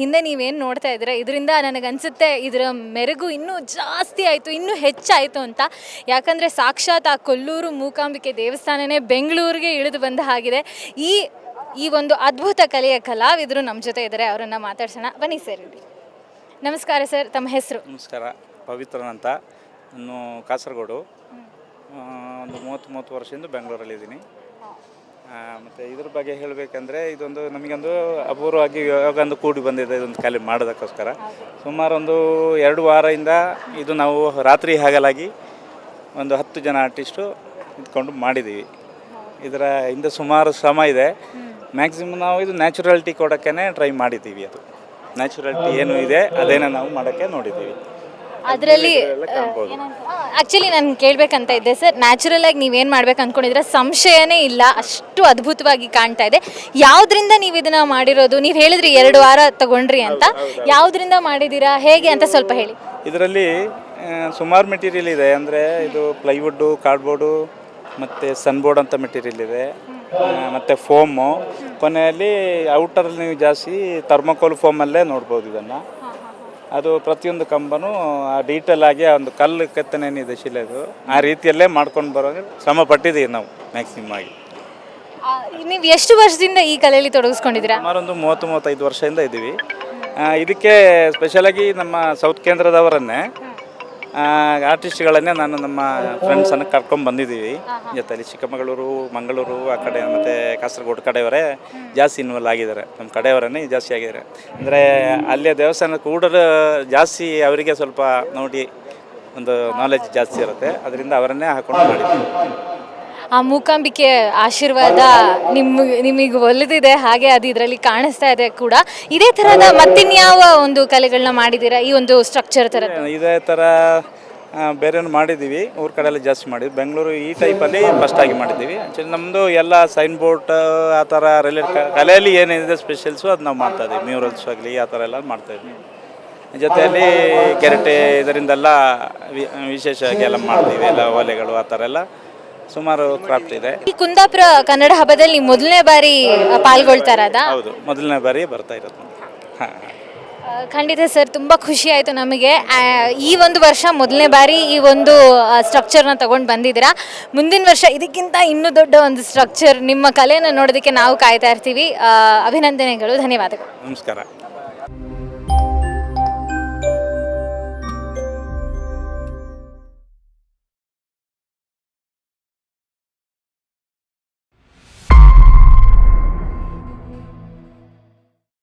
ಹಿಂದೆ ನೀವೇನು ನೋಡ್ತಾ ಇದ್ದೀರಾ? ಇದರಿಂದ ನನಗನ್ಸುತ್ತೆ ಇದರ ಮೆರುಗು ಇನ್ನೂ ಜಾಸ್ತಿ ಆಯಿತು, ಇನ್ನೂ ಹೆಚ್ಚಾಯಿತು ಅಂತ. ಯಾಕಂದರೆ ಸಾಕ್ಷಾತ್ ಆ ಕೊಲ್ಲೂರು ಮೂಕಾಂಬಿಕೆ ದೇವಸ್ಥಾನನೇ ಬೆಂಗಳೂರಿಗೆ ಇಳಿದು ಬಂದ ಹಾಗಿದೆ. ಈ ಈ ಒಂದು ಅದ್ಭುತ ಕಲೆಯ ಕಲಾವಿದರು ನಮ್ಮ ಜೊತೆ ಇದ್ದಾರೆ, ಅವರನ್ನು ಮಾತಾಡ್ಸೋಣ. ಬನ್ನಿ ಸರ್ ಇಲ್ಲಿ. ನಮಸ್ಕಾರ ಸರ್, ತಮ್ಮ ಹೆಸರು? ನಮಸ್ಕಾರ, ಪವಿತ್ರನ್ ಅಂತ. ನಾನು ಕಾಸರಗೋಡು. ಒಂದು ಮೂವತ್ತು ಮೂವತ್ತು ವರ್ಷದಿಂದ ಬೆಂಗಳೂರಲ್ಲಿದ್ದೀನಿ. ಮತ್ತು ಇದ್ರ ಬಗ್ಗೆ ಹೇಳಬೇಕಂದ್ರೆ ಇದೊಂದು ನಮಗೊಂದು ಅಪೂರ್ವವಾಗಿ ಒಂದು ಕೂಡಿ ಬಂದಿದೆ ಇದೊಂದು ಕಲೆ ಮಾಡೋದಕ್ಕೋಸ್ಕರ. ಸುಮಾರು ಒಂದು ಎರಡು ವಾರದಿಂದ ಇದು ನಾವು ರಾತ್ರಿ ಹಾಗಲಾಗಿ ಒಂದು ಹತ್ತು ಜನ ಆರ್ಟಿಸ್ಟು ಇದ್ಕೊಂಡು ಮಾಡಿದ್ದೀವಿ ಇದರ ಹಿಂದೆ ಸುಮಾರು ಶ್ರಮ ಇದೆ. ಮ್ಯಾಕ್ಸಿಮಮ್ ನಾವು ಇದು ನ್ಯಾಚುರಾಲಿಟಿ ಕೊಡೋಕ್ಕೇ ಟ್ರೈ ಮಾಡಿದ್ದೀವಿ ಅದು. ನ್ಯಾಚುರಾಲಿಟಿ ಏನು ಇದೆ, ಅದೇನ ನಾವು ಮಾಡೋಕ್ಕೆ ನೋಡಿದ್ದೀವಿ ಅದರಲ್ಲಿ ಆ್ಯಕ್ಚುಲಿ ನಾನು ಕೇಳಬೇಕಂತ ಇದ್ದೆ ಸರ್ ನ್ಯಾಚುರಲ್ ಆಗಿ ನೀವೇನು ಮಾಡ್ಬೇಕು ಅಂದ್ಕೊಂಡಿದ್ರೆ ಸಂಶಯನೇ ಇಲ್ಲ. ಅಷ್ಟು ಅದ್ಭುತವಾಗಿ ಕಾಣ್ತಾ ಇದೆ. ಯಾವುದರಿಂದ ನೀವು ಇದನ್ನ ಮಾಡಿರೋದು? ನೀವು ಹೇಳಿದ್ರಿ ಎರಡು ವಾರ ತಗೊಂಡ್ರಿ ಅಂತ. ಯಾವುದರಿಂದ ಮಾಡಿದ್ದೀರಾ? ಹೇಗೆ ಅಂತ ಸ್ವಲ್ಪ ಹೇಳಿ. ಇದರಲ್ಲಿ ಸುಮಾರು ಮೆಟೀರಿಯಲ್ ಇದೆ. ಅಂದರೆ ಇದು ಪ್ಲೈವುಡ್ಡು ಕಾರ್ಡ್ಬೋರ್ಡು ಮತ್ತು ಸನ್ಬೋರ್ಡ್ ಅಂತ ಮೆಟೀರಿಯಲ್ ಇದೆ. ಮತ್ತು ಫೋಮು ಕೊನೆಯಲ್ಲಿ ಔಟರಲ್ಲಿ ನೀವು ಜಾಸ್ತಿ ಥರ್ಮಕೋಲ್ ಫೋಮಲ್ಲೇ ನೋಡ್ಬೋದು ಇದನ್ನು. ಅದು ಪ್ರತಿಯೊಂದು ಕಂಬನೂ ಆ ಡೀಟೇಲ್ ಆಗಿ ಆ ಒಂದು ಕಲ್ಲು ಕೆತ್ತನೇನಿದೆ ಶಿಲೆದು ಆ ರೀತಿಯಲ್ಲೇ ಮಾಡ್ಕೊಂಡು ಬರೋ ಶ್ರಮ ಪಟ್ಟಿದ್ದೀವಿ ನಾವು ಮ್ಯಾಕ್ಸಿಮಮ್ ಆಗಿ. ನೀವು ಎಷ್ಟು ವರ್ಷದಿಂದ ಈ ಕಲೆಯಲ್ಲಿ ತೊಡಗಿಸ್ಕೊಂಡಿದ್ದೀರಾ? ಸುಮಾರು ಒಂದು ಮೂವತ್ತು ಮೂವತ್ತೈದು ವರ್ಷದಿಂದ ಇದ್ದೀವಿ. ಆ, ಇದಕ್ಕೆ ಸ್ಪೆಷಲಾಗಿ ನಮ್ಮ ಸೌತ್ ಕೇಂದ್ರದವರನ್ನೇ ಆರ್ಟಿಸ್ಟ್ಗಳನ್ನೇ ನಾನು ನಮ್ಮ ಫ್ರೆಂಡ್ಸನ್ನು ಕರ್ಕೊಂಡು ಬಂದಿದ್ದೀವಿ. ಜೊತೆಯಲ್ಲಿ ಚಿಕ್ಕಮಗಳೂರು, ಮಂಗಳೂರು, ಆ ಕಡೆ ಮತ್ತು ಕಾಸರಗೋಡು ಕಡೆಯವರೇ ಜಾಸ್ತಿ ಇನ್ವಾಲ್ವ್ ಆಗಿದ್ದಾರೆ. ನಮ್ಮ ಕಡೆಯವರನ್ನೇ ಜಾಸ್ತಿ ಆಗಿದ್ದಾರೆ. ಅಂದರೆ ಅಲ್ಲಿಯ ದೇವಸ್ಥಾನ ಕೂಡ ಜಾಸ್ತಿ ಅವರಿಗೆ ಸ್ವಲ್ಪ ನೋಡಿ ಒಂದು ನಾಲೆಜ್ ಜಾಸ್ತಿ ಇರುತ್ತೆ. ಅದರಿಂದ ಅವರನ್ನೇ ಹಾಕೊಂಡು ಮಾಡಿದ್ದೀವಿ. ಆ ಮೂಕಾಂಬಿಕೆ ಆಶೀರ್ವಾದ ನಿಮ್ಮ ನಿಮಗೆ ಒಲಿದಿದೆ, ಹಾಗೆ ಅದು ಇದರಲ್ಲಿ ಕಾಣಿಸ್ತಾ ಇದೆ ಕೂಡ. ಇದೇ ಥರದ ಮತ್ತಿನ್ಯಾವ ಒಂದು ಕಲೆಗಳನ್ನ ಮಾಡಿದ್ದೀರಾ ಈ ಒಂದು ಸ್ಟ್ರಕ್ಚರ್ ಥರ ಇದೇ ಥರ ಬೇರೆ ಮಾಡಿದ್ದೀವಿ ಊರ ಕಡೆ ಎಲ್ಲ ಜಾಸ್ತಿ ಮಾಡಿದ್ವಿ. ಬೆಂಗಳೂರು ಈ ಟೈಪಲ್ಲಿ ಆಗಿ ಮಾಡಿದ್ದೀವಿ. ಆ್ಯಕ್ಚುಲಿ ನಮ್ಮದು ಎಲ್ಲ ಸೈನ್ ಬೋರ್ಡ್ ಆ ಥರ ರಿಲೇಟ್ ಕಲೆಯಲ್ಲಿ ಏನಿದೆ ಸ್ಪೆಷಲ್ಸು ಅದು ನಾವು ಮಾಡ್ತಾ ಇದ್ದೀವಿ. ಮ್ಯೂರಲ್ಸ್ ಆಗಲಿ, ಆ ಥರ ಎಲ್ಲ ಮಾಡ್ತಾ ಇದ್ವಿ ಜೊತೆಯಲ್ಲಿ ಕೆರೆಟೆ ಇದರಿಂದೆಲ್ಲ ವಿಶೇಷವಾಗಿ ಎಲ್ಲ ಮಾಡ್ತೀವಿ. ಎಲ್ಲ ಒಲೆಗಳು, ಆ ಥರ ಎಲ್ಲ. ಸುಮಾರು ಕ್ರಾಫ್ಟ್ ಇದೆ. ಈ ಕುಂದಾಪುರ ಕನ್ನಡ ಹಬ್ಬದಲ್ಲಿ ನೀವು ಮೊದಲನೇ ಬಾರಿ ಪಾಲ್ಗೊಳ್ತಾರದ? ಹೌದು ಮೊದಲನೇ ಬಾರಿ ಬರ್ತಾ ಇರೋದು. ಹಾಂ ಖಂಡಿತ ಸರ್ ತುಂಬಾ ಖುಷಿ ಆಯ್ತು ನಮಗೆ. ಆ, ಈ ಒಂದು ವರ್ಷ ಮೊದಲನೇ ಬಾರಿ ಈ ಒಂದು ಸ್ಟ್ರಕ್ಚರ್ನ ತಗೊಂಡು ಬಂದಿದ್ದೀರಾ? ಮುಂದಿನ ವರ್ಷ ಇದಕ್ಕಿಂತ ಇನ್ನೂ ದೊಡ್ಡ ಒಂದು ಸ್ಟ್ರಕ್ಚರ್ ನಿಮ್ಮ ಕಲೆಯನ್ನು ನೋಡೋದಕ್ಕೆ ನಾವು ಕಾಯ್ತಾ ಇರ್ತೀವಿ. ಆ, ಅಭಿನಂದನೆಗಳು ಧನ್ಯವಾದಗಳು. ನಮಸ್ಕಾರ.